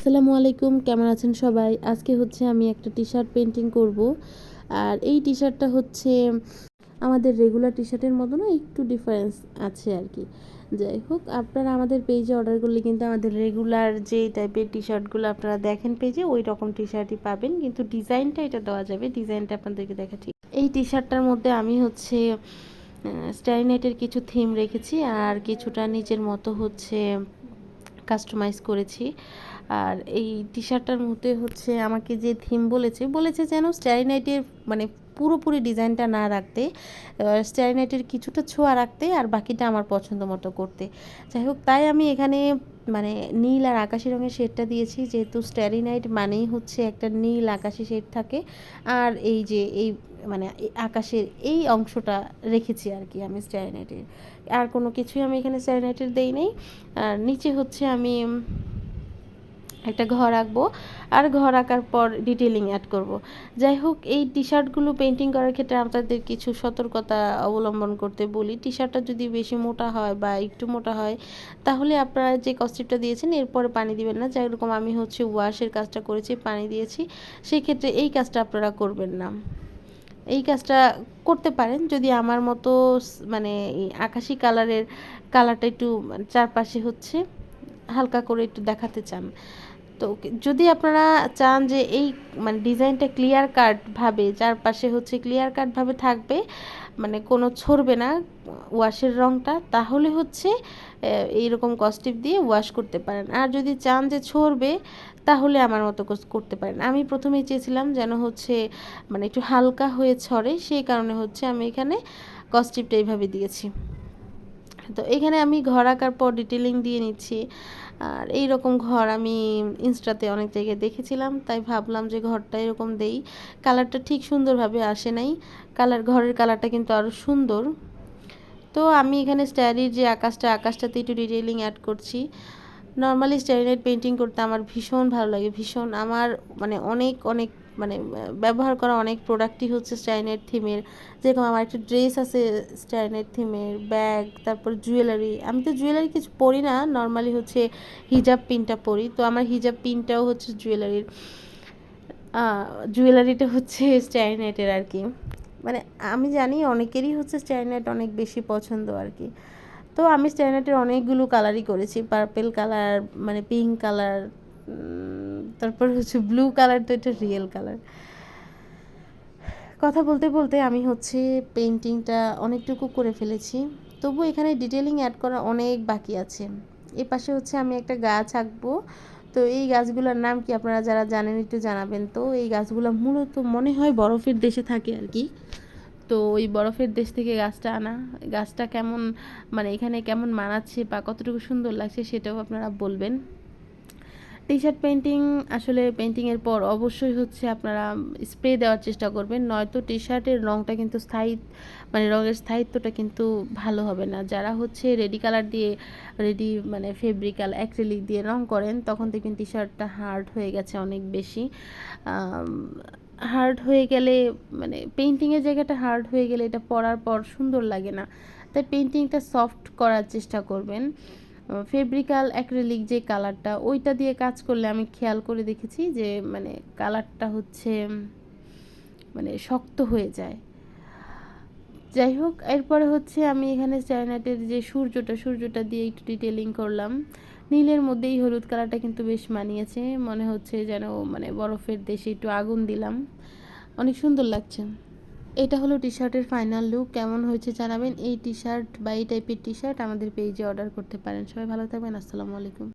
আসসালামু আলাইকুম, কেমন আছেন সবাই? আজকে হচ্ছে আমি একটা টি শার্ট পেন্টিং করব। আর এই টি শার্টটা হচ্ছে আমাদের রেগুলার টি শার্টের মতো না, একটু ডিফারেন্স আছে আর কি যাই হোক, আপনারা আমাদের পেজে অর্ডার করলে কিন্তু আমাদের রেগুলার যে টাইপের টি শার্টগুলো আপনারা দেখেন পেজে ওই রকম টি শার্টই পাবেন। কিন্তু ডিজাইনটা এটা দেওয়া যাবে ডিজাইনটা আপনাদেরকে দেখাচ্ছি। এই টি শার্টটার মধ্যে আমি হচ্ছে স্টাইনেটের কিছু থিম রেখেছি, আর কিছুটা নিজের মতো হচ্ছে কাস্টমাইজ করেছি। আর এই টি শার্টটার মধ্যে হচ্ছে আমাকে যে থিম বলেছে বলেছে যেন স্টাইনাইটের মানে পুরোপুরি ডিজাইনটা না রাখতে স্টাইনাইটের কিছুটা ছোঁয়া রাখতে আর বাকিটা আমার পছন্দ মতো করতে। যাই হোক, তাই আমি এখানে মানে নীল আর আকাশি রঙের শেডটা দিয়েছি, যেহেতু স্ট্যারিনাইট মানেই হচ্ছে একটা নীল আকাশি শেড থাকে। আর এই যে এই মানে আকাশের এই অংশটা রেখেছি আর কি আমি স্ট্যারিনাইটের আর কোনো কিছুই আমি এখানে স্ট্যারিনাইটের দেই নেই। আর নিচে হচ্ছে আমি একটা ঘর আঁকবো। আর ঘর আঁকার পর ডিটেলিং অ্যাড করব। যাই হোক, এই টি শার্টগুলো পেন্টিং করার ক্ষেত্রে আপনাদের কিছু সতর্কতা অবলম্বন করতে বলি। টি শার্টটা যদি বেশি মোটা হয় বা একটু মোটা হয়, তাহলে আপনারা যে কস্টিপটা দিয়েছেন, এরপরে পানি দিবেন না। যাই রকম আমি হচ্ছে ওয়াশের কাজটা করেছি, পানি দিয়েছি। সেই ক্ষেত্রে এই কাজটা আপনারা করবেন না। এই কাজটা করতে পারেন, যদি আমার মতো মানে আকাশি কালারের কালারটা একটু চারপাশে হচ্ছে। হালকা করে একটু দেখাতে চান। তো যদি আপনারা চান যে এই মানে ডিজাইনটা ক্লিয়ার কাটভাবে চারপাশে হচ্ছে ক্লিয়ার কাটভাবে থাকবে মানে কোনো ছড়বে না ওয়াশের রঙটা তাহলে হচ্ছে এইরকম কস্টিপ দিয়ে ওয়াশ করতে পারেন। আর যদি চান যে ছড়বে, তাহলে আমার মতো করতে পারেন। আমি প্রথমেই চেয়েছিলাম যেন হচ্ছে মানে একটু হালকা হয়ে ছড়ে, সেই কারণে হচ্ছে আমি এখানে কস্টিপটা এইভাবে দিয়েছি। তো এখানে আমি ঘর আঁকার পর ডিটেলিং দিয়ে নিচ্ছি। আর এই রকম ঘর আমি ইনস্টাতে অনেক জায়গায় দেখেছিলাম, তাই ভাবলাম যে ঘরটা এরকম দেই। কালারটা ঠিক সুন্দরভাবে আসে নাই। কালার ঘরের কালারটা কিন্তু আরও সুন্দর। তো আমি এখানে স্ট্যারির যে আকাশটা, আকাশটাতে একটু ডিটেলিং অ্যাড করছি। নর্মালি স্টাইনাইট পেন্টিং করতে আমার ভীষণ ভালো লাগে, ভীষণ আমার মানে অনেক অনেক মানে ব্যবহার করা অনেক প্রোডাক্টই হচ্ছে স্টাইনাইট থিমের যেরকম আমার একটা ড্রেস আছে স্টাইনাইট থিমের ব্যাগ তারপর জুয়েলারি আমি তো জুয়েলারি কিছু পরি না নর্মালি হচ্ছে হিজাব পিনটা পরি। তো আমার হিজাব পিনটাও হচ্ছে জুয়েলারির জুয়েলারিটা হচ্ছে স্টাইনাইটের আর কি। মানে আমি জানি অনেকেরই হচ্ছে স্টাইনাইট অনেক বেশি পছন্দ আর কি। তো আমি স্ট্যান্ডার্ডের অনেকগুলো কালারই করেছি। পার্পেল কালার মানে পিঙ্ক কালার তারপর হচ্ছে ব্লু কালার তো এটা রিয়েল কালার। কথা বলতে বলতে আমি হচ্ছে পেন্টিংটা অনেকটুকু করে ফেলেছি। তবু এখানে ডিটেলিং অ্যাড করা অনেক বাকি আছে। এ পাশে হচ্ছে আমি একটা গাছ আঁকবো। তো এই গাছগুলোর নাম কি আপনারা যারা জানেন একটু জানাবেন। তো এই গাছগুলো মূলত মনে হয় বরফের দেশে থাকে আর কি। তো ওই বরফের দেশ থেকে গাছটা আনা, গাছটা কেমন মানে এখানে কেমন মানাচ্ছে বা কতটুকু সুন্দর লাগছে সেটাও আপনারা বলবেন। টি শার্ট পেন্টিং আসলে পেন্টিংয়ের পর অবশ্যই হচ্ছে আপনারা স্প্রে দেওয়ার চেষ্টা করবেন, নয়তো টি শার্টের রঙটা কিন্তু স্থায়ী মানে রঙের স্থায়িত্বটা কিন্তু ভালো হবে না। যারা হচ্ছে রেডি কালার দিয়ে রেডি মানে ফেব্রিকাল অ্যাক্রিলিক দিয়ে রং করেন, তখন দেখবেন টি শার্টটা হার্ড হয়ে গেছে অনেক বেশি। হার্ড হয়ে গেলে মানে পেন্টিংয়ের জায়গাটা হার্ড হয়ে গেলে এটা পরার পর সুন্দর লাগে না। তাই পেন্টিংটা সফট করার চেষ্টা করবেন। ফেব্রিক্যাল অ্যাক্রেলিক যে কালারটা ওইটা দিয়ে কাজ করলে আমি খেয়াল করে দেখেছি যে মানে কালারটা হচ্ছে মানে শক্ত হয়ে যায়। যাই হোক, এরপরে হচ্ছে আমি এখানে চায়নাটের যে সূর্যটা সূর্যটা দিয়ে একটু ডিটেলিং করলাম। নীলের মধ্যেই হলুদ কালারটা কিন্তু বেশ মানিয়েছে। মনে হচ্ছে যেন মানে বরফের দেশে একটু আগুন দিলাম। অনেক সুন্দর লাগছে। এটা হলো টি শার্টের ফাইনাল লুক কেমন হয়েছে জানাবেন। এই টি শার্ট বা এই টাইপের টি শার্ট আমাদের পেজে অর্ডার করতে পারেন। সবাই ভালো থাকবেন। আসসালামু আলাইকুম।